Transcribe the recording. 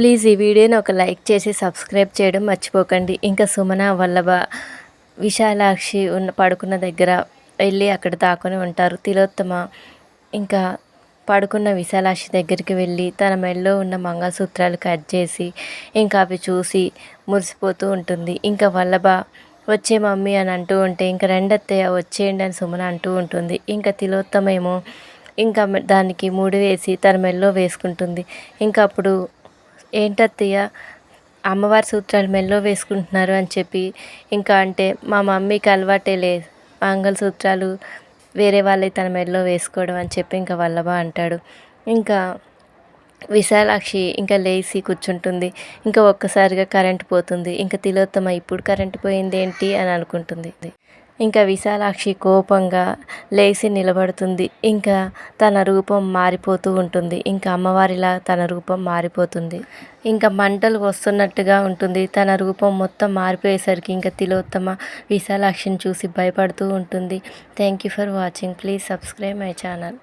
Please ఈ వీడియోని ఒక లైక్ చేసి సబ్స్క్రైబ్ చేయడం మర్చిపోకండి. ఇంకా సుమన వల్లభ విశాలాక్షి ఉన్న పడుకున్న దగ్గర వెళ్ళి అక్కడ దాక్కుని ఉంటారు. తిలోత్తమ ఇంకా పడుకున్న విశాలాక్షి దగ్గరికి వెళ్ళి తన మెడలో ఉన్న మంగళసూత్రాలు కట్ చేసి ఇంకా అవి చూసి మురిసిపోతూ ఉంటుంది. ఇంకా వల్లభ వచ్చే మమ్మీ అని అంటూ ఉంటే ఇంకా రెండత్తయ్య వచ్చేయండి అని సుమన అంటూ ఉంటుంది. ఇంకా తిలోత్తమ ఏమో ఇంకా దానికి ముడి వేసి తన మెడలో వేసుకుంటుంది. ఇంకా అప్పుడు ఏంటత్తయ్య అమ్మవారి సూత్రాలు మెల్లో వేసుకుంటున్నారు అని చెప్పి ఇంకా అంటే మా మమ్మీకి అలవాటే లే మంగళసూత్రాలు వేరే వాళ్ళే తన మెడలో వేసుకోవడం అని చెప్పి ఇంకా వల్లభ అంటాడు. ఇంకా విశాలాక్షి ఇంకా లేచి కూర్చుంటుంది. ఇంకా ఒక్కసారిగా కరెంట్ పోతుంది. ఇంకా తిలోత్తమ ఇప్పుడు కరెంట్ పోయింది ఏంటి అని అనుకుంటుంది. ఇంకా విశాలాక్షి కోపంగా లేచి నిలబడుతుంది. ఇంకా తన రూపం మారిపోతూ ఉంటుంది. ఇంకా అమ్మవారిలా తన రూపం మారిపోతుంది. ఇంకా మంటలు వస్తున్నట్టుగా ఉంటుంది. తన రూపం మొత్తం మారిపోయేసరికి ఇంకా తిలోత్తమ విశాలాక్షిని చూసి భయపడుతూ ఉంటుంది. Thank you for watching please subscribe my channel